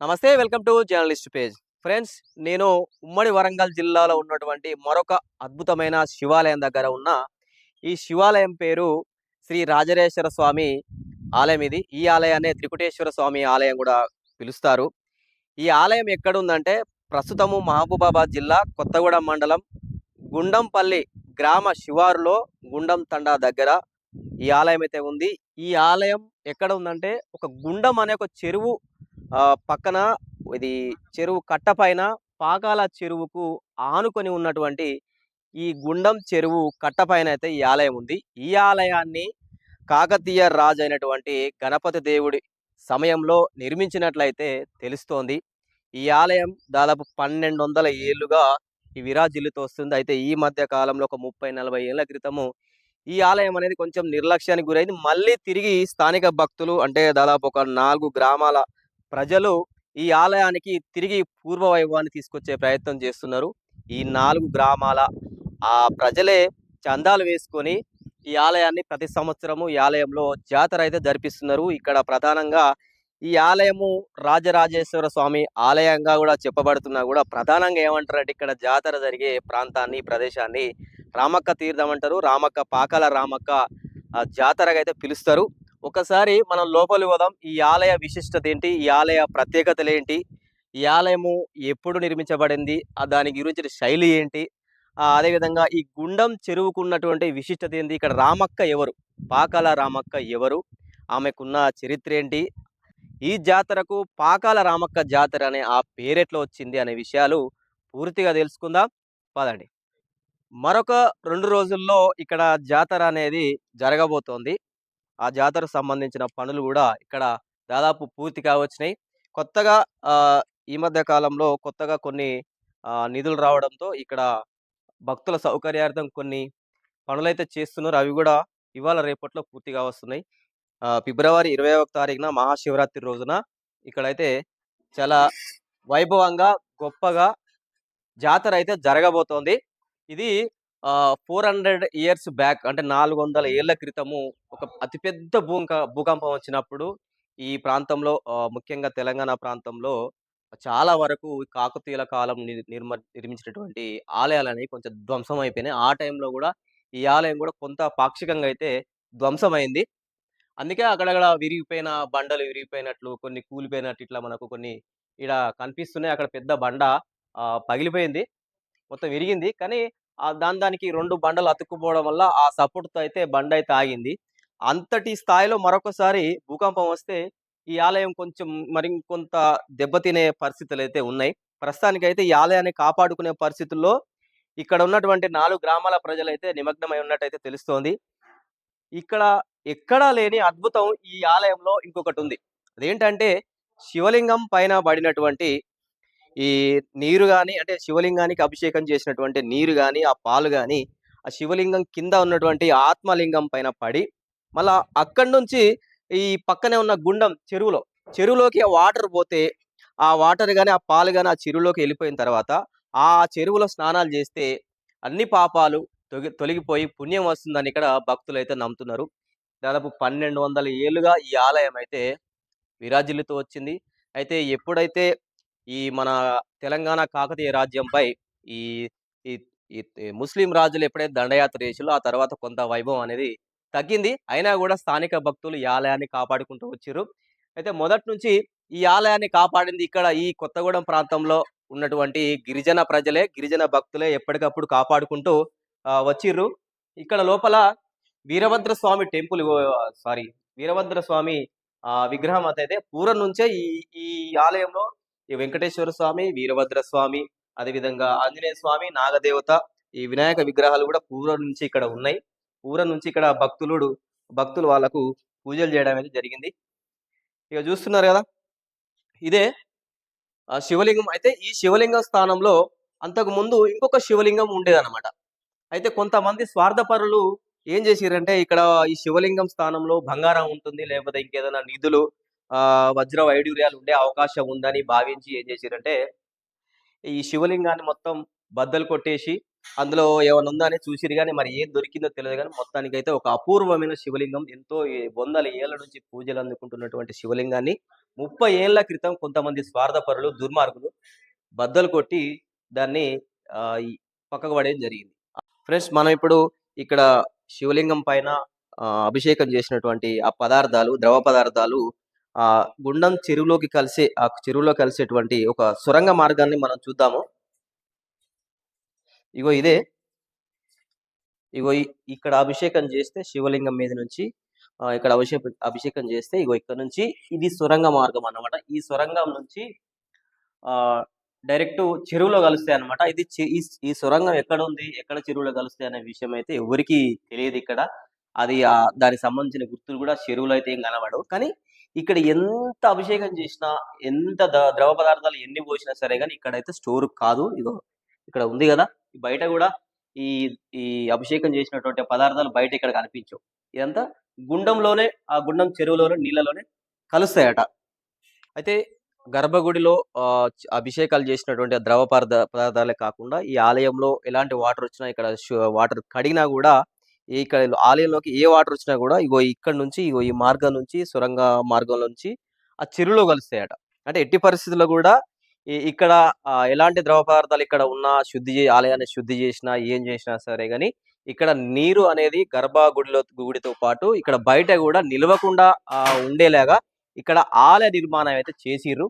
నమస్తే welcome to journalist page. Friends నేను ఉమ్మడి వరంగల్ జిల్లాలో ఉన్నటువంటి మరొక అద్భుతమైన శివాలయం దగ్గర ఉన్న ఈ శివాలయం పేరు శ్రీ రాజరేశ్వర స్వామి ఆలయం ఇది. ఈ ఆలయాన్ని త్రికుటేశ్వర స్వామి ఆలయం కూడా పిలుస్తారు. ఈ ఆలయం ఎక్కడుందంటే ప్రస్తుతము మహబూబాబాద్ జిల్లా కొత్తగూడెం మండలం గుండంపల్లి గ్రామ శివారులో గుండం తండా దగ్గర ఈ ఆలయం అయితే ఉంది. ఈ ఆలయం ఎక్కడ ఉందంటే ఒక గుండం అనే ఒక చెరువు పక్కన ఇది చెరువు కట్ట పైన పాకాల చెరువుకు ఆనుకొని ఉన్నటువంటి ఈ గుండం చెరువు కట్ట పైన అయితే ఈ ఆలయం ఉంది. ఈ ఆలయాన్ని కాకతీయ రాజు అయినటువంటి గణపతి దేవుడి సమయంలో నిర్మించినట్లయితే తెలుస్తోంది. ఈ ఆలయం దాదాపు పన్నెండు వందల ఏళ్ళుగా ఈ విరాజిల్లుతో వస్తుంది. అయితే ఈ మధ్య కాలంలో ఒక ముప్పై నలభై ఏళ్ళ క్రితము ఈ ఆలయం అనేది కొంచెం నిర్లక్ష్యానికి గురైంది. మళ్ళీ తిరిగి స్థానిక భక్తులు అంటే దాదాపు ఒక నాలుగు గ్రామాల ప్రజలు ఈ ఆలయానికి తిరిగి పూర్వ వైభవాన్ని తీసుకొచ్చే ప్రయత్నం చేస్తున్నారు. ఈ నాలుగు గ్రామాల ఆ ప్రజలే చందాలు వేసుకొని ఈ ఆలయాన్ని ప్రతి సంవత్సరము ఈ ఆలయంలో జాతర అయితే జరిపిస్తున్నారు. ఇక్కడ ప్రధానంగా ఈ ఆలయము రాజరాజేశ్వర స్వామి ఆలయంగా కూడా చెప్పబడుతున్నా కూడా ప్రధానంగా ఏమంటారంటే ఇక్కడ జాతర జరిగే ప్రాంతాన్ని ప్రదేశాన్ని రామక్క తీర్థం అంటారు. రామక్క పాకాల రామక్క జాతరగా అయితే పిలుస్తారు. ఒకసారి మనం లోపలి పోదాం. ఈ ఆలయ విశిష్టత ఏంటి? ఈ ఆలయ ప్రత్యేకతలు ఏంటి? ఈ ఆలయము ఎప్పుడు నిర్మించబడింది? ఆ దాని శైలి ఏంటి? అదేవిధంగా ఈ గుండం చెరువుకున్నటువంటి విశిష్టత ఏంటి? ఇక్కడ రామక్క ఎవరు? పాకాల రామక్క ఎవరు? ఆమెకున్న చరిత్ర ఏంటి? ఈ జాతరకు పాకాల రామక్క జాతర అనే ఆ పేరెట్లో వచ్చింది అనే విషయాలు పూర్తిగా తెలుసుకుందాం. పదండి. మరొక రెండు రోజుల్లో ఇక్కడ జాతర అనేది జరగబోతోంది. ఆ జాతరకు సంబంధించిన పనులు కూడా ఇక్కడ దాదాపు పూర్తి కావచ్చినాయి. కొత్తగా ఈ మధ్య కాలంలో కొత్తగా కొన్ని నిధులు రావడంతో ఇక్కడ భక్తుల సౌకర్యార్థం కొన్ని పనులైతే చేస్తున్నారు. అవి కూడా ఇవాళ రేపట్లో పూర్తిగా వస్తున్నాయి ఫిబ్రవరి ఇరవై ఒక తారీఖున మహాశివరాత్రి రోజున ఇక్కడైతే చాలా వైభవంగా గొప్పగా జాతర అయితే జరగబోతోంది. ఇది ఫోర్ హండ్రెడ్ ఇయర్స్ బ్యాక్ అంటే నాలుగు వందల ఏళ్ళ క్రితము ఒక అతిపెద్ద భూక భూకంపం వచ్చినప్పుడు ఈ ప్రాంతంలో ముఖ్యంగా తెలంగాణ ప్రాంతంలో చాలా వరకు కాకతీయుల కాలం నిర్మ నిర్మించినటువంటి ఆలయాలు అనేవి కొంచెం ధ్వంసం అయిపోయినాయి. ఆ టైంలో కూడా ఈ ఆలయం కూడా కొంత పాక్షికంగా అయితే ధ్వంసమైంది అందుకే అక్కడక్కడ విరిగిపోయిన బండలు విరిగిపోయినట్లు కొన్ని కూలిపోయినట్టు ఇట్లా మనకు కొన్ని ఇక్కడ కనిపిస్తున్నాయి. అక్కడ పెద్ద బండ పగిలిపోయింది. మొత్తం విరిగింది. కానీ దాని దానికి రెండు బండలు అతుక్కుపోవడం వల్ల ఆ సపోర్ట్తో అయితే బండ అయితే ఆగింది. అంతటి స్థాయిలో మరొకసారి భూకంపం వస్తే ఈ ఆలయం కొంచెం మరికొంత దెబ్బతినే పరిస్థితులు అయితే ఉన్నాయి. ప్రస్తుతానికైతే ఈ ఆలయాన్ని కాపాడుకునే పరిస్థితుల్లో ఇక్కడ ఉన్నటువంటి నాలుగు గ్రామాల ప్రజలైతే నిమగ్నమై ఉన్నట్టయితే తెలుస్తోంది. ఇక్కడ ఎక్కడా లేని అద్భుతం ఈ ఆలయంలో ఇంకొకటి ఉంది. అదేంటంటే శివలింగం పైన పడినటువంటి ఈ నీరు కానీ అంటే శివలింగానికి అభిషేకం చేసినటువంటి నీరు కానీ ఆ పాలు కానీ ఆ శివలింగం కింద ఉన్నటువంటి ఆత్మలింగం పైన పడి మళ్ళా అక్కడి నుంచి ఈ పక్కనే ఉన్న గుండం చెరువులో చెరువులోకి వాటర్ పోతే ఆ వాటర్ కానీ ఆ పాలు కానీ ఆ చెరువులోకి వెళ్ళిపోయిన తర్వాత ఆ చెరువులో స్నానాలు చేస్తే అన్ని పాపాలు తొగి తొలగిపోయి పుణ్యం వస్తుందని ఇక్కడ భక్తులు అయితే నమ్ముతున్నారు. దాదాపు పన్నెండు వందల ఏళ్ళుగా ఈ ఆలయం అయితే విరాజిల్లుతూ వచ్చింది. అయితే ఎప్పుడైతే ఈ మన తెలంగాణ కాకతీయ రాజ్యంపై ఈ ఈ ముస్లిం రాజులు ఎప్పుడైతే దండయాత్ర చేసిలో ఆ తర్వాత కొంత వైభవం అనేది తగ్గింది. అయినా కూడా స్థానిక భక్తులు ఈ ఆలయాన్ని కాపాడుకుంటూ వచ్చారు అయితే మొదటి నుంచి ఈ ఆలయాన్ని కాపాడింది ఇక్కడ ఈ కొత్తగూడెం ప్రాంతంలో ఉన్నటువంటి గిరిజన ప్రజలే గిరిజన భక్తులే ఎప్పటికప్పుడు కాపాడుకుంటూ వచ్చిర్రు. ఇక్కడ లోపల వీరభద్ర స్వామి టెంపుల్ సారీ వీరభద్ర స్వామి ఆ విగ్రహం అయితే పూర్వం నుంచే ఈ ఈ ఆలయంలో ఈ వెంకటేశ్వర స్వామి వీరభద్ర స్వామి అదేవిధంగా ఆంజనేయ స్వామి నాగదేవత ఈ వినాయక విగ్రహాలు కూడా పూర్వం నుంచి ఇక్కడ ఉన్నాయి. పూర్వం నుంచి ఇక్కడ భక్తులు భక్తులు వాళ్ళకు పూజలు చేయడం అనేది జరిగింది. ఇక చూస్తున్నారు కదా ఇదే ఆ శివలింగం. అయితే ఈ శివలింగం స్థానంలో అంతకు ముందు ఇంకొక శివలింగం ఉండేదన్నమాట. అయితే కొంతమంది స్వార్థపరులు ఏం చేసిరంటే ఇక్కడ ఈ శివలింగం స్థానంలో బంగారం ఉంటుంది లేకపోతే ఇంకేదైనా నిధులు వజ్ర వైడూర్యాలు ఉండే అవకాశం ఉందని భావించి ఏం చేశారంటే ఈ శివలింగాన్ని మొత్తం బద్దలు కొట్టేసి అందులో ఏమైనా ఉందా అని చూసిరు కానీ మరి ఏం దొరికిందో తెలియదు కానీ మొత్తానికైతే ఒక అపూర్వమైన శివలింగం. ఎంతో వందల ఏళ్ళ నుంచి పూజలు అందుకుంటున్నటువంటి శివలింగాన్ని ముప్పై ఏళ్ళ క్రితం కొంతమంది స్వార్థపరులు దుర్మార్గులు బద్దలు కొట్టి దాన్ని ఆ, ఈ పక్కకు పడేయడం జరిగింది. ఫ్రెండ్స్ మనం ఇప్పుడు ఇక్కడ శివలింగం పైన అభిషేకం చేసినటువంటి ఆ పదార్థాలు ద్రవ పదార్థాలు ఆ గుండం చెరువులోకి కలిసే ఆ చెరువులో కలిసేటువంటి ఒక సొరంగ మార్గాన్ని మనం చూద్దాము. ఇగో ఇదే. ఇగో ఇక్కడ అభిషేకం చేస్తే శివలింగం మీద నుంచి ఇక్కడ అభిషేకం అభిషేకం చేస్తే ఇగో ఇక్కడ నుంచి ఇది సొరంగ మార్గం అన్నమాట. ఈ సొరంగం నుంచి ఆ డైరెక్ట్ చెరువులో కలుస్తాయి అన్నమాట. ఇది ఈ సొరంగం ఎక్కడ ఉంది ఎక్కడ చెరువులో కలుస్తాయి అనే విషయం అయితే ఎవరికి తెలియదు ఇక్కడ. అది ఆ దానికి సంబంధించిన గుర్తులు కూడా చెరువులో అయితే ఏం కనబడవు. కానీ ఇక్కడ ఎంత అభిషేకం చేసినా ఎంత ద్రవ పదార్థాలు ఎన్ని పోసినా సరే కానీ ఇక్కడైతే స్టోర్ కాదు. ఇదో ఇక్కడ ఉంది కదా. బయట కూడా ఈ ఈ అభిషేకం చేసినటువంటి పదార్థాలు బయట ఇక్కడ కనిపించవు. ఇదంతా గుండంలోనే ఆ గుండం చెరువులోనే నీళ్ళలోనే కలుస్తాయట. అయితే గర్భగుడిలో అభిషేకాలు చేసినటువంటి ద్రవ పదార్థ పదార్థాలే కాకుండా ఈ ఆలయంలో ఎలాంటి వాటర్ వచ్చినా ఇక్కడ వాటర్ కడిగినా కూడా ఇక్కడ ఆలయంలోకి ఏ వాటర్ వచ్చినా కూడా ఇగో ఇక్కడ నుంచి ఇగో ఈ మార్గం నుంచి సొరంగ మార్గం నుంచి ఆ చెరువులో కలుస్తాయట. అంటే ఎట్టి పరిస్థితుల్లో కూడా ఇక్కడ ఎలాంటి ద్రవ పదార్థాలు ఇక్కడ ఉన్నా శుద్ధి ఆలయాన్ని శుద్ధి చేసినా ఏం చేసినా సరే కానీ ఇక్కడ నీరు అనేది గర్భగుడిలో గుడితో పాటు ఇక్కడ బయట కూడా నిలవకుండా ఉండేలాగా ఇక్కడ ఆలయ నిర్మాణం అయితే చేసిర్రు.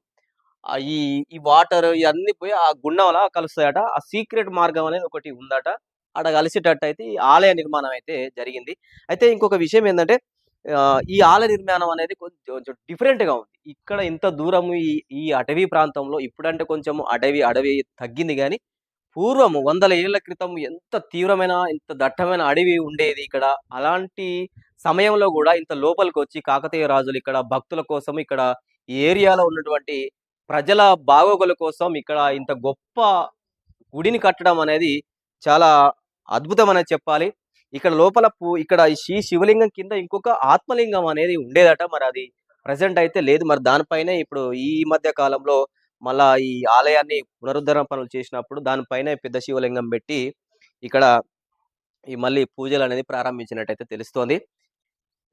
ఈ ఈ వాటర్ ఇవన్నీ పోయి ఆ గుండం అలా కలుస్తాయట. ఆ సీక్రెట్ మార్గం అనేది ఒకటి ఉందట. అక్కడ కలిసేటట్టు అయితే ఈ ఆలయ నిర్మాణం అయితే జరిగింది. అయితే ఇంకొక విషయం ఏంటంటే ఈ ఆలయ నిర్మాణం అనేది కొంచెం డిఫరెంట్గా ఉంది. ఇక్కడ ఇంత దూరం ఈ ఈ అటవీ ప్రాంతంలో ఇప్పుడంటే కొంచెం అడవి అడవి తగ్గింది కానీ పూర్వం వందల ఏళ్ళ క్రితం ఎంత తీవ్రమైన ఇంత దట్టమైన అడవి ఉండేది ఇక్కడ. అలాంటి సమయంలో కూడా ఇంత లోపలికి వచ్చి కాకతీయ రాజులు ఇక్కడ భక్తుల కోసం ఇక్కడ ఈ ఏరియాలో ఉన్నటువంటి ప్రజల బాగోగుల కోసం ఇక్కడ ఇంత గొప్ప గుడిని కట్టడం అనేది చాలా అద్భుతం అనేది చెప్పాలి. ఇక్కడ లోపల ఇక్కడ ఈ శ్రీ శివలింగం కింద ఇంకొక ఆత్మలింగం అనేది ఉండేదట. మరి అది ప్రజెంట్ అయితే లేదు. మరి దానిపైనే ఇప్పుడు ఈ మధ్య కాలంలో మళ్ళా ఈ ఆలయాన్ని పునరుద్ధరణ పనులు చేసినప్పుడు దానిపైనే పెద్ద శివలింగం పెట్టి ఇక్కడ ఈ మళ్ళీ పూజలు అనేది ప్రారంభించినట్టయితే తెలుస్తోంది.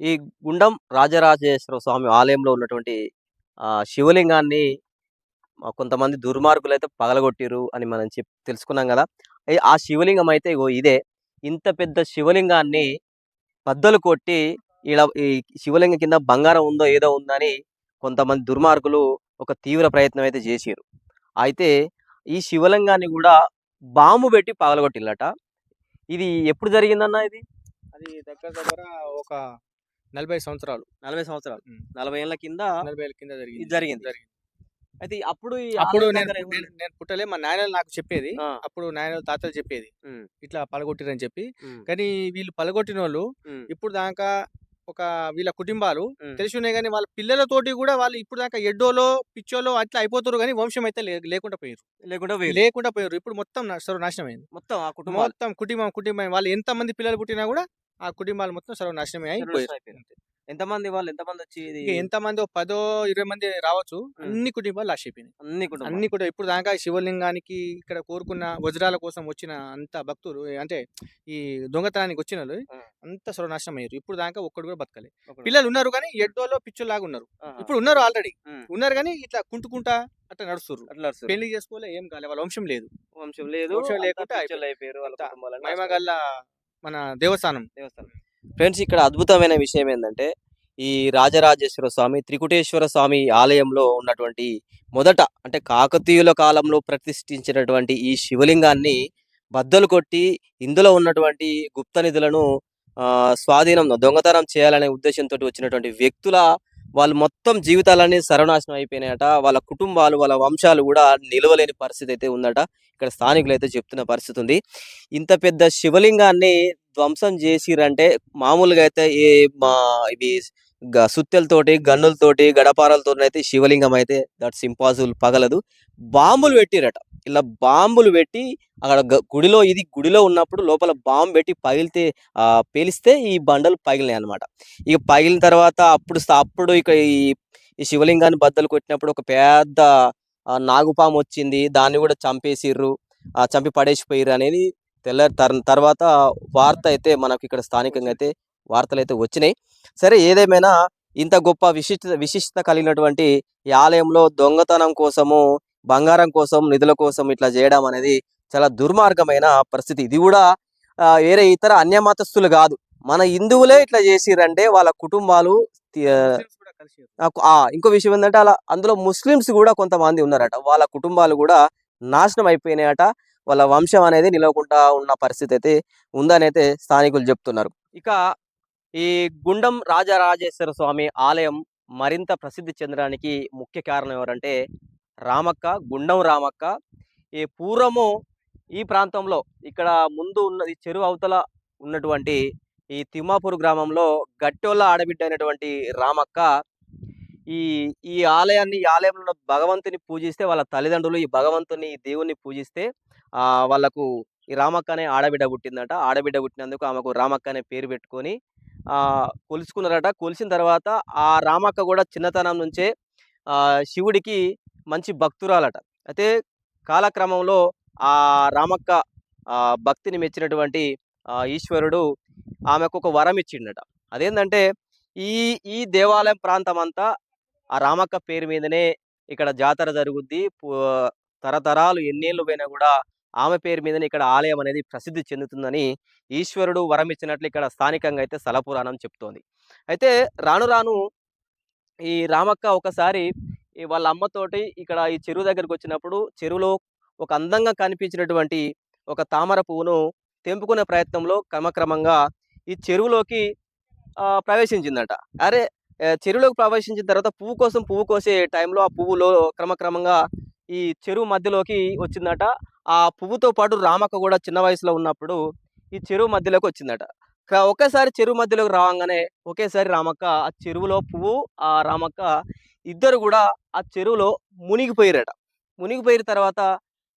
ఈ గుండం రాజరాజేశ్వర స్వామి ఆలయంలో ఉన్నటువంటి ఆ శివలింగాన్ని కొంతమంది దుర్మార్గులు అయితే పగలగొట్టిరు అని మనం చెప్ తెలుసుకున్నాం కదా. ఆ శివలింగం అయితే ఇగో ఇదే. ఇంత పెద్ద శివలింగాన్ని బద్దలు కొట్టి ఇలా ఈ శివలింగం కింద బంగారం ఉందో ఏదో ఉందని కొంతమంది దుర్మార్గులు ఒక తీవ్ర ప్రయత్నం అయితే చేసిరు అయితే ఈ శివలింగాన్ని కూడా బాంబు పెట్టి పగలగొట్టిల్లట. ఇది ఎప్పుడు జరిగిందన్న ఇది? అది దగ్గర దగ్గర ఒక నలభై సంవత్సరాలు. నలభై సంవత్సరాలు. నలభై ఏళ్ళ కింద నలభై ఏళ్ళ కింద జరిగింది. ఇది జరిగింది. అయితే అప్పుడు అప్పుడు నేను పుట్టలే మా నాయనలు నాకు చెప్పేది. అప్పుడు నాయనలు తాతలు చెప్పేది. ఇట్లా పలగొట్టిరని చెప్పి. కానీ వీళ్ళు పలగొట్టిన వాళ్ళు ఇప్పుడు దాకా ఒక వీళ్ళ కుటుంబాలు. తెలిసి ఉన్నాయి కానీ వాళ్ళ పిల్లలతోటి కూడా వాళ్ళు ఇప్పుడు దాకా ఎడ్డోలో పిచ్చోలో అట్లా అయిపోతారు కానీ వంశం అయితే లేకుండా పోయారు లేకుండా. లేకుండా పోయారు ఇప్పుడు మొత్తం సర్వనాశనం అయింది. మొత్తం ఆ కుటుంబం మొత్తం కుటుంబం కుటుంబం. వాళ్ళు ఎంత మంది పిల్లలు పుట్టినా కూడా ఆ కుటుంబాలు మొత్తం సర్వనాశనం అయిపోయారు ఎంతమంది వాళ్ళు ఎంతమంది వచ్చి ఇది ఇక ఎంత మంది ఓ పదో ఇరవై మంది రావచ్చు. అన్ని కుటుంబాలు లాస్ అయిపోయినాయి. అన్ని కుటుంబం అన్ని కూడా ఇప్పుడు దాకా శివలింగానికి ఇక్కడ కోరుకున్న వజ్రాల కోసం వచ్చిన అంత భక్తులు అంటే ఈ దొంగతనానికి వచ్చిన వాళ్ళు. అంత సర్వనాశనం అయ్యారు. ఇప్పుడు దాకా ఒక్కడు కూడా బతకలే. పిల్లలు ఉన్నారు కానీ ఎడ్డోలో పిచ్చోలాగా ఉన్నారు. ఇప్పుడు ఉన్నారు ఆల్రెడీ. ఉన్నారు కానీ ఇట్లా కుంటుకుంటా అట్లా నడుస్తున్నారు అట్లా. పెళ్ళి చేసుకోలే ఏం కాలే వాళ్ళ వంశం లేదు. వంశం లేదు వంశం లేకుండా పిచ్చోళ్ళు అయిపోయారు వాళ్ళ అంతా కుటుంబాలన్నీ. మహిమ నాశనం గల్ల మన దేవస్థానం. దేవస్థానం. ఫ్రెండ్స్ ఇక్కడ అద్భుతమైన విషయం ఏంటంటే ఈ రాజరాజేశ్వర స్వామి త్రికుటేశ్వర స్వామి ఆలయంలో ఉన్నటువంటి మొదట అంటే కాకతీయుల కాలంలో ప్రతిష్ఠించినటువంటి ఈ శివలింగాన్ని బద్దలు కొట్టి ఇందులో ఉన్నటువంటి గుప్త నిధులను ఆ, స్వాధీనం దొంగతనం చేయాలనే ఉద్దేశంతో వచ్చినటువంటి వ్యక్తుల వాళ్ళు మొత్తం జీవితాలన్నీ సర్వనాశనం అయిపోయినాయట. వాళ్ళ కుటుంబాలు వాళ్ళ వంశాలు కూడా నిలవలేని పరిస్థితి అయితే ఉందట. ఇక్కడ స్థానికులు అయితే చెప్తున్న పరిస్థితి ఉంది. ఇంత పెద్ద శివలింగాన్ని ధ్వంసం చేసిరంటే మామూలుగా అయితే ఏ మా ఇవి సుత్తెలతోటి గన్నులతోటి గడపారలతోనైతే శివలింగం అయితే దట్స్ ఇంపాసిబుల్ పగలదు. బాంబులు పెట్టిరట. ఇలా బాంబులు పెట్టి అక్కడ గ- గుడిలో ఇది గుడిలో ఉన్నప్పుడు లోపల బాంబు పెట్టి పగిలితే పేలిస్తే ఈ బండలు పగిలినాయి అన్నమాట ఇక పగిలిన తర్వాత అప్పుడు అప్పుడు ఇక ఈ ఈ శివలింగాన్ని బద్దలు కొట్టినప్పుడు ఒక పెద్ద నాగుపాము వచ్చింది. దాన్ని కూడా చంపేసిర్రు. ఆ చంపి పడేసిపోయిర్రు అనేది తెల్ల తర్వాత వార్త అయితే మనకి ఇక్కడ స్థానికంగా అయితే వార్తలు అయితే వచ్చినాయి. సరే ఏదేమైనా ఇంత గొప్ప విశిష్ట విశిష్టత కలిగినటువంటి ఈ ఆలయంలో దొంగతనం కోసము బంగారం కోసం నిధుల కోసం ఇట్లా చేయడం అనేది చాలా దుర్మార్గమైన పరిస్థితి. ఇది కూడా వేరే ఇతర అన్యమతస్తులు కాదు. మన హిందువులే ఇట్లా చేసిరంటే వాళ్ళ కుటుంబాలు ఇంకో విషయం ఏంటంటే అలా అందులో ముస్లిమ్స్ కూడా కొంతమంది ఉన్నారట. వాళ్ళ కుటుంబాలు కూడా నాశనం అయిపోయినాయట. వాళ్ళ వంశం అనేది నిలవకుండా ఉన్న పరిస్థితి అయితే ఉందని అయితే స్థానికులు చెప్తున్నారు. ఇక ఈ గుండం రాజరాజేశ్వర స్వామి ఆలయం మరింత ప్రసిద్ధి చెందడానికి ముఖ్య కారణం ఎవరంటే రామక్క గుండం రామక్క. ఈ పూర్వము ఈ ప్రాంతంలో ఇక్కడ ముందు ఉన్నది చెరువు అవతల ఉన్నటువంటి ఈ తిమ్మాపూర్ గ్రామంలో గట్టోళ్ళ ఆడబిడ్డ అయినటువంటి రామక్క ఈ ఈ ఆలయాన్ని ఈ ఆలయంలో ఉన్న భగవంతుని పూజిస్తే వాళ్ళ తల్లిదండ్రులు ఈ భగవంతుని ఈ దేవుణ్ణి పూజిస్తే వాళ్ళకు ఈ రామక్క అనే ఆడబిడ్డ పుట్టిందట. ఆడబిడ్డ పుట్టినందుకు ఆమెకు రామక్క అనే పేరు పెట్టుకొని కొలుచుకున్నారట కొలుసుకున్నారట. కొలిసిన తర్వాత ఆ రామక్క కూడా చిన్నతనం నుంచే శివుడికి మంచి భక్తురాలట. అయితే కాలక్రమంలో ఆ రామక్క భక్తిని మెచ్చినటువంటి ఈశ్వరుడు ఆమెకు ఒక వరం ఇచ్చిండట. అదేంటంటే ఈ ఈ దేవాలయం ప్రాంతం అంతా ఆ రామక్క పేరు మీదనే ఇక్కడ జాతర జరుగుద్ది. తరతరాలు ఎన్నేళ్ళు పోయినా కూడా ఆమె పేరు మీదనే ఇక్కడ ఆలయం అనేది ప్రసిద్ధి చెందుతుందని ఈశ్వరుడు వరం ఇచ్చినట్లు ఇక్కడ స్థానికంగా అయితే స్థల పురాణం చెప్తోంది. అయితే రాను రాను ఈ రామక్క ఒకసారి వాళ్ళ అమ్మతోటి ఇక్కడ ఈ చెరువు దగ్గరికి వచ్చినప్పుడు చెరువులో ఒక అందంగా కనిపించినటువంటి ఒక తామర పువ్వును తెంపుకునే ప్రయత్నంలో క్రమక్రమంగా ఈ చెరువులోకి ప్రవేశించిందట. అరే చెరువులోకి ప్రవేశించిన తర్వాత పువ్వు కోసం పువ్వు కోసే టైంలో ఆ పువ్వులో క్రమక్రమంగా ఈ చెరువు మధ్యలోకి వచ్చిందట. ఆ పువ్వుతో పాటు రామక్క కూడా చిన్న వయసులో ఉన్నప్పుడు ఈ చెరువు మధ్యలోకి వచ్చిందట. ఒకేసారి చెరువు మధ్యలోకి రావంగానే ఒకేసారి రామక్క ఆ చెరువులో పువ్వు ఆ రామక్క ఇద్దరు కూడా ఆ చెరువులో మునిగిపోయారట. మునిగిపోయిన తర్వాత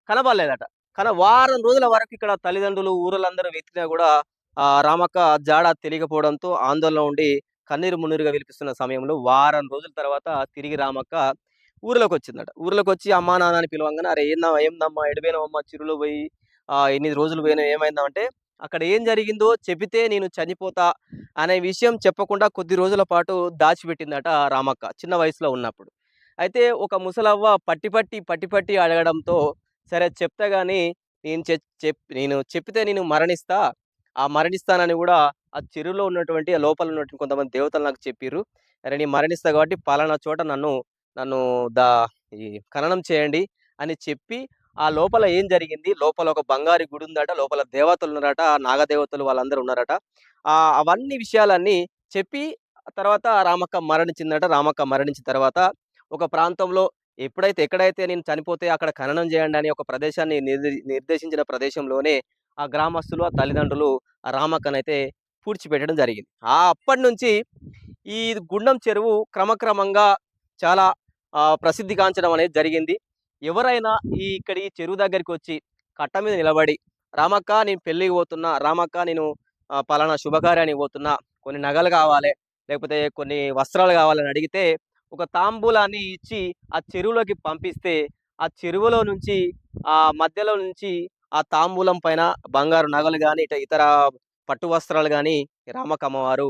కనబడలేదట. కానీ వారం రోజుల వరకు ఇక్కడ తల్లిదండ్రులు ఊరలందరూ వెతికినా కూడా ఆ రామక్క జాడ తెలియకపోవడంతో ఆందోళన ఉండి కన్నీరు మున్నీరుగా విలిపిస్తున్న సమయంలో వారం రోజుల తర్వాత తిరిగి రామక్క ఊరిలోకి వచ్చిందట ఊరిలోకి వచ్చి అమ్మా నాన్న అని పిలవంగానే అరే ఏందా ఏందమ్మా ఎడిపోయినావమ్మా చిరులో పోయి ఎన్ని రోజులు పోయినా ఏమైందంటే అక్కడ ఏం జరిగిందో చెబితే నేను చనిపోతా అనే విషయం చెప్పకుండా కొద్ది రోజుల పాటు దాచిపెట్టిందట రామక్క చిన్న వయసులో ఉన్నప్పుడు. అయితే ఒక ముసలవ్వ పట్టి పట్టి పట్టి పట్టి అడగడంతో సరే చెప్తే కానీ నేను చె చెప్ నేను చెప్తే నేను మరణిస్తా. ఆ మరణిస్తానని కూడా ఆ చెరువులో ఉన్నటువంటి లోపల ఉన్నటువంటి కొంతమంది దేవతలు నాకు చెప్పిర్రు. అరే నేను మరణిస్తా కాబట్టి పలానా చోట నన్ను నన్ను దా ఈ ఖననం చేయండి అని చెప్పి ఆ లోపల ఏం జరిగింది? లోపల ఒక బంగారు గుడి ఉందట లోపల దేవతలు ఉన్నారట నాగదేవతలు వాళ్ళందరూ ఉన్నారట. ఆ అవన్నీ విషయాలన్నీ చెప్పి ఆ తర్వాత రామక్క మరణించిందట. రామక్క మరణించిన తర్వాత ఒక ప్రాంతంలో ఎప్పుడైతే ఎక్కడైతే నేను చనిపోతే అక్కడ ఖననం చేయండి అని ఒక ప్రదేశాన్ని నిర్దేశించిన ప్రదేశంలోనే ఆ గ్రామస్తులు ఆ తల్లిదండ్రులు ఆ రామక్కనైతే పూడ్చిపెట్టడం జరిగింది. ఆ అప్పటి నుంచి ఈ గుండం చెరువు క్రమక్రమంగా చాలా ప్రసిద్ధిగాంచడం అనేది జరిగింది. ఎవరైనా ఈ ఇక్కడి చెరువు దగ్గరికి వచ్చి కట్ట మీద నిలబడి రామక్క నేను పెళ్ళికి పోతున్నా రామక్క నేను పలానా శుభకార్యానికి పోతున్నా కొన్ని నగలు కావాలి లేకపోతే కొన్ని వస్త్రాలు కావాలని అడిగితే ఒక తాంబూలాన్ని ఇచ్చి ఆ చెరువులోకి పంపిస్తే ఆ చెరువులో నుంచి ఆ మధ్యలో నుంచి ఆ తాంబూలం పైన బంగారు నగలు కానీ ఇట ఇతర పట్టు వస్త్రాలు కానీ రామకమ్మవారు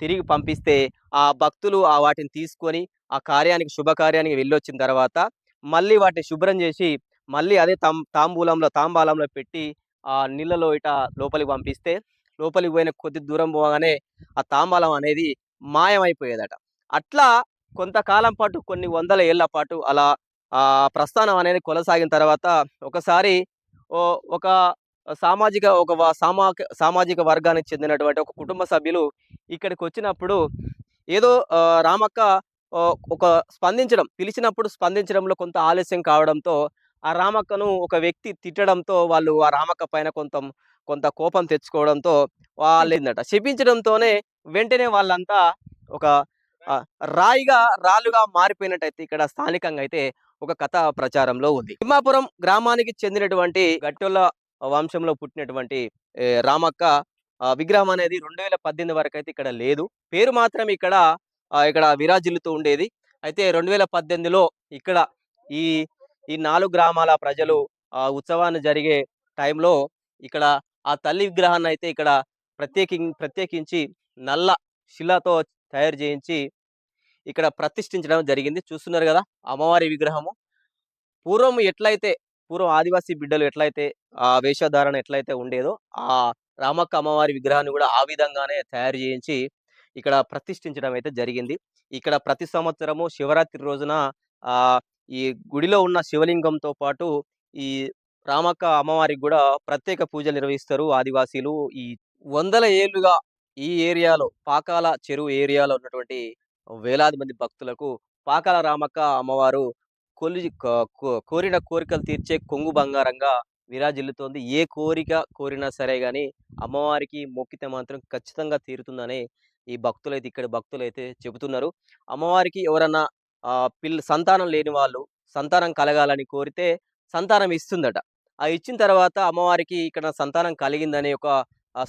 తిరిగి పంపిస్తే ఆ భక్తులు ఆ వాటిని తీసుకొని ఆ కార్యానికి శుభకార్యానికి వెళ్ళొచ్చిన తర్వాత మళ్ళీ వాటిని శుభ్రం చేసి మళ్ళీ అదే తాం తాంబూలంలో తాంబాలంలో పెట్టి ఆ నీళ్ళలో ఇట లోపలికి పంపిస్తే లోపలికి పోయిన కొద్ది దూరం పోగానే ఆ తాంబాలం అనేది మాయమైపోయేదట. అట్లా కొంతకాలం పాటు కొన్ని వందల ఏళ్ళ పాటు అలా ఆ ప్రస్థానం అనేది కొనసాగిన తర్వాత ఒకసారి ఓ ఒక సామాజిక ఒక సామా సామాజిక వర్గానికి చెందినటువంటి ఒక కుటుంబ సభ్యులు ఇక్కడికి వచ్చినప్పుడు ఏదో రామక్క ఒక స్పందించడం పిలిచినప్పుడు స్పందించడంలో కొంత ఆలస్యం కావడంతో ఆ రామక్కను ఒక వ్యక్తి తిట్టడంతో వాళ్ళు ఆ రామక్క పైన కొంత కొంత కోపం తెచ్చుకోవడంతో వాళ్ళు ఏందట శపించడంతోనే వెంటనే వాళ్ళంతా ఒక రాయిగా రాళ్ళుగా మారిపోయినట్టయితే ఇక్కడ స్థానికంగా అయితే ఒక కథ ప్రచారంలో ఉంది. తిమ్మాపురం గ్రామానికి చెందినటువంటి గట్టొల్ల వంశంలో పుట్టినటువంటి రామక్క విగ్రహం అనేది రెండు వేల పద్దెనిమిది వరకు అయితే ఇక్కడ లేదు. పేరు మాత్రం ఇక్కడ ఇక్కడ విరాజిల్లుతూ ఉండేది. అయితే రెండు వేల పద్దెనిమిదిలో ఇక్కడ ఈ ఈ నాలుగు గ్రామాల ప్రజలు ఆ ఉత్సవాన్ని జరిగే టైంలో ఇక్కడ ఆ తల్లి విగ్రహాన్ని అయితే ఇక్కడ ప్రత్యేకి ప్రత్యేకించి నల్ల శిలతో తయారు చేయించి ఇక్కడ ప్రతిష్ఠించడం జరిగింది. చూస్తున్నారు కదా అమ్మవారి విగ్రహము. పూర్వం ఎట్లయితే పూర్వం ఆదివాసీ బిడ్డలు ఎట్లయితే ఆ వేషధారణ ఎట్లయితే ఉండేదో ఆ రామక్క అమ్మవారి విగ్రహాన్ని కూడా ఆ విధంగానే తయారు చేయించి ఇక్కడ ప్రతిష్ఠించడం అయితే జరిగింది. ఇక్కడ ప్రతి సంవత్సరము శివరాత్రి రోజున ఆ ఈ గుడిలో ఉన్న శివలింగంతో పాటు ఈ రామక్క అమ్మవారికి కూడా ప్రత్యేక పూజలు నిర్వహిస్తారు ఆదివాసీలు. ఈ వందల ఏళ్ళుగా ఈ ఏరియాలో పాకాల చెరువు ఏరియాలో ఉన్నటువంటి వేలాది మంది భక్తులకు పాకాల రామక్క అమ్మవారు కొలి కోరిన కోరికలు తీర్చే కొంగు బంగారంగా విరాజిల్లుతోంది. ఏ కోరిక కోరినా సరే కానీ అమ్మవారికి మొక్కితే మాత్రం ఖచ్చితంగా తీరుతుందని ఈ భక్తులైతే ఇక్కడ భక్తులైతే చెబుతున్నారు. అమ్మవారికి ఎవరన్నా పిల్ల సంతానం లేని వాళ్ళు సంతానం కలగాలని కోరితే సంతానం ఇస్తుందట. ఆ ఇచ్చిన తర్వాత అమ్మవారికి ఇక్కడ సంతానం కలిగిందనే ఒక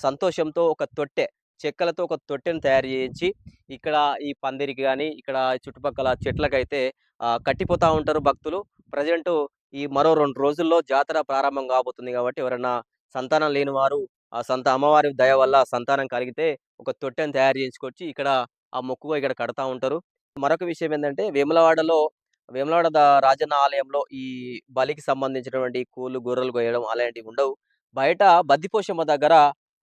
సంతోషంతో ఒక తొట్టె చెక్కలతో ఒక తొట్టెను తయారు చేయించి ఇక్కడ ఈ పందిరికి కానీ ఇక్కడ చుట్టుపక్కల చెట్లకైతే కట్టిపోతూ కట్టిపోతా ఉంటారు భక్తులు. ప్రజెంట్ ఈ మరో రెండు రోజుల్లో జాతర ప్రారంభం కాబోతుంది కాబట్టి ఎవరైనా సంతానం లేని వారు ఆ సంత అమ్మవారి దయ వల్ల సంతానం కలిగితే ఒక తొట్టెను తయారు చేయించుకొచ్చి ఇక్కడ ఆ మొక్కుగా ఇక్కడ కడతా ఉంటారు. మరొక విషయం ఏంటంటే వేములవాడలో వేములవాడ రాజన్న ఆలయంలో ఈ బలికి సంబంధించినటువంటి కూలు గొర్రెలు కోయడం అలాంటివి ఉండవు. బయట బద్దిపోషమ్మ దగ్గర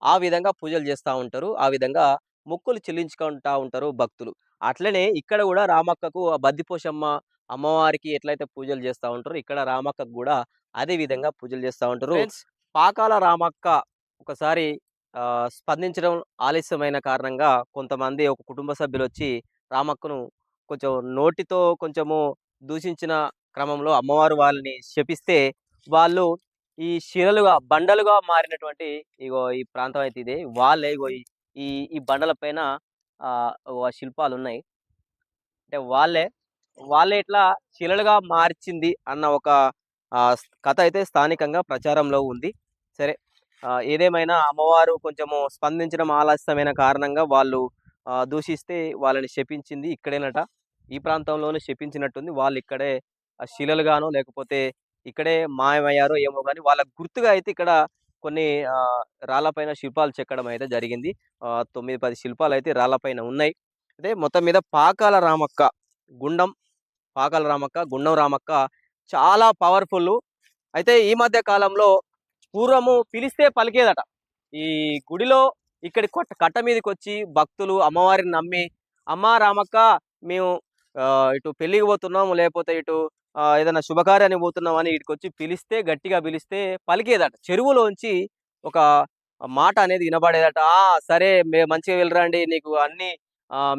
ఆ విధంగా పూజలు చేస్తూ ఉంటారు. ఆ విధంగా మొక్కులు చెల్లించుకుంటా ఉంటారు భక్తులు. అట్లనే ఇక్కడ కూడా రామక్కకు ఆ బద్దిపోషమ్మ అమ్మవారికి ఎట్లయితే పూజలు చేస్తూ ఉంటారో ఇక్కడ రామక్కకు కూడా అదే విధంగా పూజలు చేస్తూ ఉంటారు. పాకాల రామక్క ఒకసారి స్పందించడం ఆలస్యమైన కారణంగా కొంతమంది ఒక కుటుంబ సభ్యులు వచ్చి రామక్కను కొంచెం నోటితో కొంచెము దూషించిన క్రమంలో అమ్మవారు వాళ్ళని శపిస్తే వాళ్ళు ఈ శిలలుగా బండలుగా మారినటువంటి ఇగో ఈ ప్రాంతం అయితే ఇదే. వాళ్ళే ఇగో ఈ- ఈ ఈ బండల పైన శిల్పాలు ఉన్నాయి అంటే వాళ్ళే వాళ్ళే ఇట్లా శిలలుగా మార్చింది అన్న ఒక కథ అయితే స్థానికంగా ప్రచారంలో ఉంది. సరే ఏదేమైనా అమ్మవారు కొంచెము స్పందించడం ఆలస్యమైన కారణంగా వాళ్ళు దూషిస్తే వాళ్ళని శపించింది ఇక్కడేనట. ఈ ప్రాంతంలోనే శపించినట్టుంది. వాళ్ళు ఇక్కడే శిలలుగానో లేకపోతే ఇక్కడే మాయమయ్యారో ఏమో కానీ వాళ్ళ గుర్తుగా అయితే ఇక్కడ కొన్ని ఆ, రాళ్ళపైన శిల్పాలు చెక్కడం అయితే జరిగింది. తొమ్మిది పది శిల్పాలు అయితే రాళ్ళపైన ఉన్నాయి. అదే మొత్తం మీద పాకాల రామక్క గుండం పాకాల రామక్క గుండం రామక్క చాలా పవర్ఫుల్ అయితే ఈ మధ్య కాలంలో పూర్వము పిలిస్తే పలికేదట. ఈ గుడిలో ఇక్కడి కొట్ట కట్ట మీదకి వచ్చి భక్తులు అమ్మవారిని నమ్మి అమ్మ రామక్క మేము ఇటు పెళ్ళికి పోతున్నాము లేకపోతే ఇటు ఏదైనా శుభకార్యానికి పోతున్నాం అని ఇటుకి వచ్చి పిలిస్తే గట్టిగా పిలిస్తే పలికేదట. చెరువులోంచి ఒక మాట అనేది వినబడేదట. ఆ సరే మే మంచిగా వెళ్ళరండి. నీకు అన్ని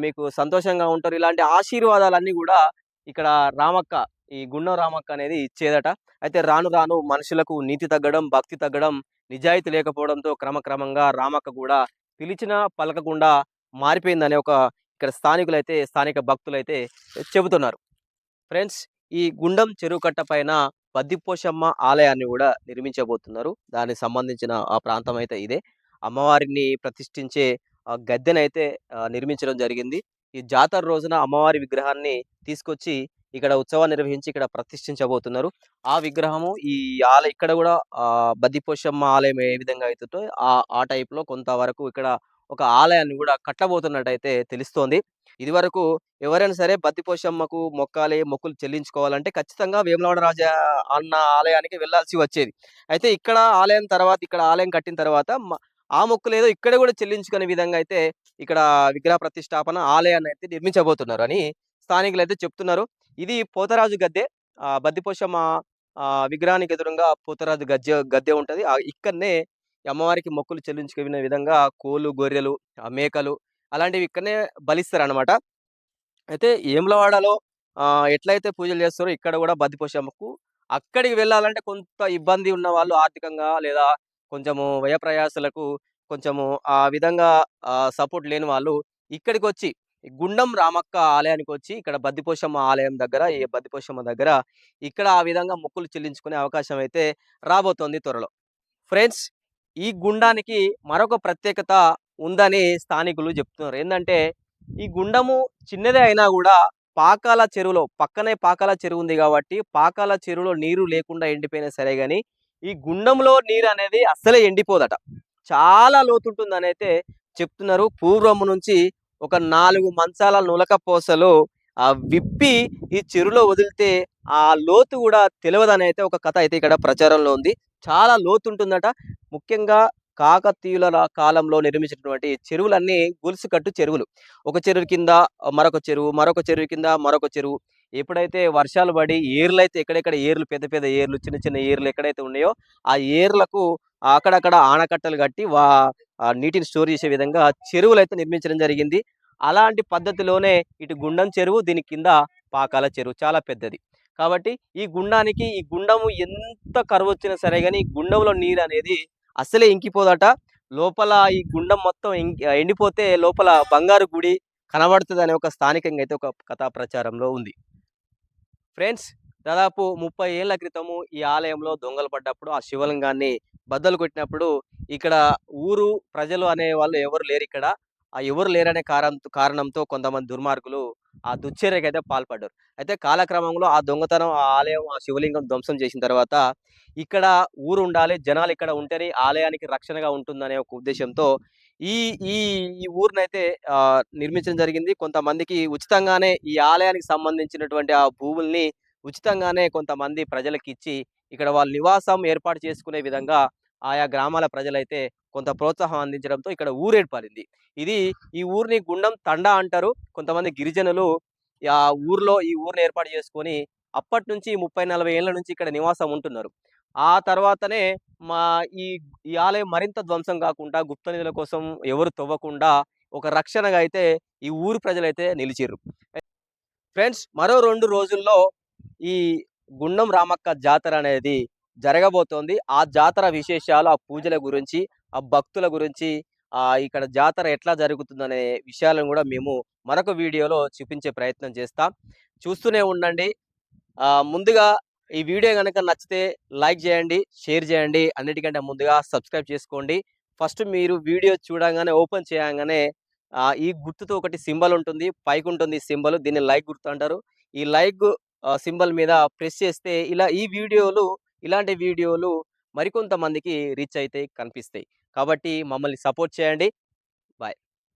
మీకు సంతోషంగా ఉంటారు. ఇలాంటి ఆశీర్వాదాలన్నీ కూడా ఇక్కడ రామక్క ఈ గుండం రామక్క అనేది ఇచ్చేదట. అయితే రాను రాను మనుషులకు నీతి తగ్గడం భక్తి తగ్గడం నిజాయితీ లేకపోవడంతో క్రమక్రమంగా రామక్క కూడా పిలిచిన పలకకుండా మారిపోయిందనే ఒక ఇక్కడ స్థానికులైతే స్థానిక భక్తులైతే చెబుతున్నారు. ఫ్రెండ్స్ ఈ గుండం చెరువు కట్ట పైన బద్దిపోషమ్మ ఆలయాన్ని కూడా నిర్మించబోతున్నారు. దానికి సంబంధించిన ఆ ప్రాంతం అయితే ఇదే. అమ్మవారిని ప్రతిష్ఠించే గద్దెనైతే నిర్మించడం జరిగింది. ఈ జాతర రోజున అమ్మవారి విగ్రహాన్ని తీసుకొచ్చి ఇక్కడ ఉత్సవాన్ని నిర్వహించి ఇక్కడ ప్రతిష్ఠించబోతున్నారు. ఆ విగ్రహము ఈ ఆలయ ఇక్కడ కూడా బద్దిపోషమ్మ ఆలయం ఏ విధంగా అవుతుందో ఆ ఆ టైప్లో కొంతవరకు ఇక్కడ ఒక ఆలయాన్ని కూడా కట్టబోతున్నట్టయితే తెలుస్తోంది. ఇది వరకు ఎవరైనా సరే బద్దిపోషమ్మకు మొక్కాలి మొక్కులు చెల్లించుకోవాలంటే ఖచ్చితంగా వేములవాడ రాజా అన్న ఆలయానికి వెళ్ళాల్సి వచ్చేది. అయితే ఇక్కడ ఆలయం తర్వాత ఇక్కడ ఆలయం కట్టిన తర్వాత మ- ఆ మొక్కులు ఏదో ఇక్కడ కూడా చెల్లించుకునే విధంగా అయితే ఇక్కడ విగ్రహ ప్రతిష్టాపన ఆలయాన్ని అయితే నిర్మించబోతున్నారు అని స్థానికులు అయితే చెప్తున్నారు. ఇది పోతరాజు గద్దె. ఆ బద్దిపోషమ్మ విగ్రహానికి ఎదురుగా పోతరాజు గద్దె గద్దె ఉంటది. ఇక్కడనే అమ్మవారికి మొక్కులు చెల్లించుకునే విధంగా కోళ్ళు గొర్రెలు మేకలు అలాంటివి ఇక్కడనే బలిస్తారనమాట అయితే ఏములవాడలో ఎట్లయితే పూజలు చేస్తారో ఇక్కడ కూడా బద్దిపోషమ్మకు అక్కడికి వెళ్ళాలంటే కొంత ఇబ్బంది ఉన్న వాళ్ళు ఆర్థికంగా లేదా కొంచెము వ్యయ కొంచెము ఆ విధంగా సపోర్ట్ లేని వాళ్ళు ఇక్కడికి వచ్చి గుండం రామక్క ఆలయానికి వచ్చి ఇక్కడ బద్దిపోషమ్మ ఆలయం దగ్గర ఈ బద్దిపోషమ్మ దగ్గర ఇక్కడ ఆ విధంగా మొక్కులు చెల్లించుకునే అవకాశం అయితే రాబోతోంది త్వరలో. ఫ్రెండ్స్ ఈ గుండానికి మరొక ప్రత్యేకత ఉందని స్థానికులు చెప్తున్నారు. ఏంటంటే ఈ గుండము చిన్నదే అయినా కూడా పాకాల చెరువులో పక్కనే పాకాల చెరువు ఉంది కాబట్టి పాకాల చెరువులో నీరు లేకుండా ఎండిపోయినా సరే కానీ ఈ గుండంలో నీరు అనేది అస్సలే ఎండిపోదట. చాలా లోతుంటుందని అయితే చెప్తున్నారు. పూర్వము నుంచి ఒక నాలుగు మంచాల నులక పోసలు ఆ విప్పి ఈ చెరువులో వదిలితే ఆ లోతు కూడా తెలియదని అయితే ఒక కథ అయితే ఇక్కడ ప్రచారంలో ఉంది. చాలా లోతు ఉంటుందట ముఖ్యంగా కాకతీయుల కాలంలో నిర్మించినటువంటి చెరువులన్నీ గొలుసు కట్టు చెరువులు. ఒక చెరువు కింద మరొక చెరువు మరొక చెరువు కింద మరొక చెరువు. ఎప్పుడైతే వర్షాలు పడి ఏర్లు అయితే ఎక్కడెక్కడ ఏర్లు పెద్ద పెద్ద ఏర్లు చిన్న చిన్న ఏర్లు ఎక్కడైతే ఉన్నాయో ఆ ఏర్లకు అక్కడక్కడ ఆనకట్టలు కట్టి వా నీటిని స్టోర్ చేసే విధంగా చెరువులు అయితే నిర్మించడం జరిగింది. అలాంటి పద్ధతిలోనే ఇటు గుండం చెరువు దీని కింద పాకాల చెరువు చాలా పెద్దది. కాబట్టి ఈ గుండానికి ఈ గుండము ఎంత కరువు వచ్చినా సరే కానీ గుండంలో నీరు అనేది అసలే ఇంకిపోదట. లోపల ఈ గుండం మొత్తం ఎండిపోతే లోపల బంగారు గుడి కనబడుతుంది అనే ఒక స్థానికంగా అయితే ఒక కథా ప్రచారంలో ఉంది. ఫ్రెండ్స్ దాదాపు ముప్పై ఏళ్ళ క్రితము ఈ ఆలయంలో దొంగలు పడ్డప్పుడు ఆ శివలింగాన్ని బద్దలు కొట్టినప్పుడు ఇక్కడ ఊరు ప్రజలు అనే వాళ్ళు ఎవరు లేరు ఇక్కడ ఆ ఎవరు లేరనే కారణంతో కొంతమంది దుర్మార్గులు ఆ దుశ్చర్యకి అయితే పాల్పడ్డారు. అయితే కాలక్రమంలో ఆ దొంగతనం ఆ ఆలయం ఆ శివలింగం ధ్వంసం చేసిన తర్వాత ఇక్కడ ఊరు ఉండాలి జనాలు ఇక్కడ ఉంటేనే ఆలయానికి రక్షణగా ఉంటుందనే ఒక ఉద్దేశంతో ఈ ఈ ఈ ఊరినైతే నిర్మించడం జరిగింది. కొంతమందికి ఉచితంగానే ఈ ఆలయానికి సంబంధించినటువంటి ఆ భూముల్ని ఉచితంగానే కొంతమంది ప్రజలకు ఇచ్చి ఇక్కడ వాళ్ళ నివాసం ఏర్పాటు చేసుకునే విధంగా ఆయా గ్రామాల ప్రజలైతే కొంత ప్రోత్సాహం అందించడంతో ఇక్కడ ఊరు ఏర్పడింది ఇది ఈ ఊరిని గుండం తండా అంటారు. కొంతమంది గిరిజనులు ఆ ఊర్లో ఈ ఊరిని ఏర్పాటు చేసుకొని అప్పటి నుంచి ముప్పై నలభై ఏళ్ళ నుంచి ఇక్కడ నివాసం ఉంటున్నారు. ఆ తర్వాతనే మా ఈ ఈ ఆలయం మరింత ధ్వంసం కాకుండా గుప్త నిధుల కోసం ఎవరు తవ్వకుండా ఒక రక్షణగా అయితే ఈ ఊరు ప్రజలైతే నిలిచిర్రు. ఫ్రెండ్స్ మరో రెండు రోజుల్లో ఈ గుండం రామక్క జాతర అనేది జరగబోతోంది. ఆ జాతర విశేషాలు ఆ పూజల గురించి ఆ భక్తుల గురించి ఆ ఇక్కడ జాతర ఎట్లా జరుగుతుందనే విషయాలను కూడా మేము మరొక వీడియోలో చూపించే ప్రయత్నం చేస్తాం. చూస్తూనే ఉండండి. ముందుగా ఈ వీడియో కనుక నచ్చితే లైక్ చేయండి షేర్ చేయండి అన్నిటికంటే ముందుగా సబ్స్క్రైబ్ చేసుకోండి. ఫస్ట్ మీరు వీడియో చూడగానే ఓపెన్ చేయగానే ఈ గుర్తుతో ఒకటి సింబల్ ఉంటుంది పైకి ఉంటుంది సింబల్ దీన్ని లైక్ గుర్తు అంటారు. ఈ లైక్ సింబల్ మీద ప్రెస్ చేస్తే ఇలా ఈ వీడియోలు ఇలాంటి వీడియోలు మరికొంతమందికి రీచ్ అయితే కనిపిస్తాయి. కాబట్టి మమ్మల్ని సపోర్ట్ చేయండి. బాయ్.